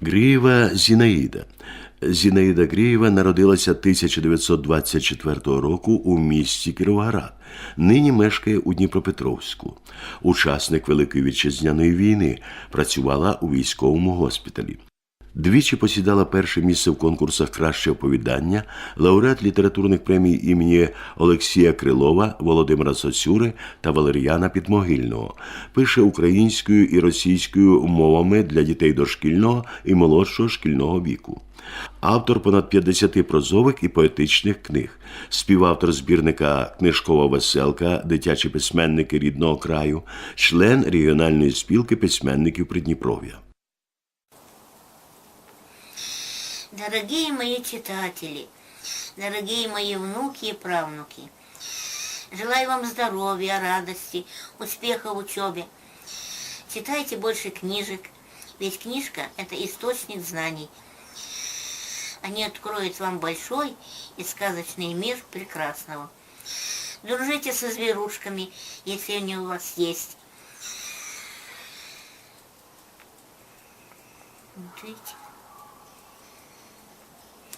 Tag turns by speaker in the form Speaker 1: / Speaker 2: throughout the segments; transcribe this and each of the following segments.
Speaker 1: Грієва Зінаїда. Зінаїда Грієва народилася 1924 року у місті Кіровоград. Нині мешкає у Дніпропетровську. Учасник Великої вітчизняної війни, працювала у військовому госпіталі. Двічі посідала перше місце в конкурсах краще оповідання, лауреат літературних премій імені Олексія Крилова, Володимира Сосюри та Валеріана Підмогильного. Пише українською і російською мовами для дітей дошкільного і молодшого шкільного віку. Автор понад 50 прозових і поетичних книг, співавтор збірника Книжкова веселка, дитячі письменники рідного краю, член регіональної спілки письменників Придніпров'я.
Speaker 2: Дорогие мои читатели, дорогие мои внуки и правнуки, желаю вам здоровья, радости, успеха в учебе. Читайте больше книжек, ведь книжка – это источник знаний. Они откроют вам большой и сказочный мир прекрасного. Дружите со зверушками, если они у вас есть. Видите?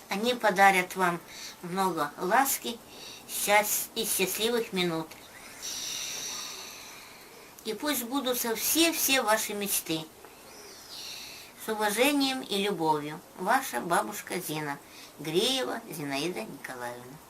Speaker 2: Они подарят вам много ласки и счастливых минут. И пусть сбудутся все-все ваши мечты. С уважением и любовью. Ваша бабушка Зина. Греева Зинаида Николаевна.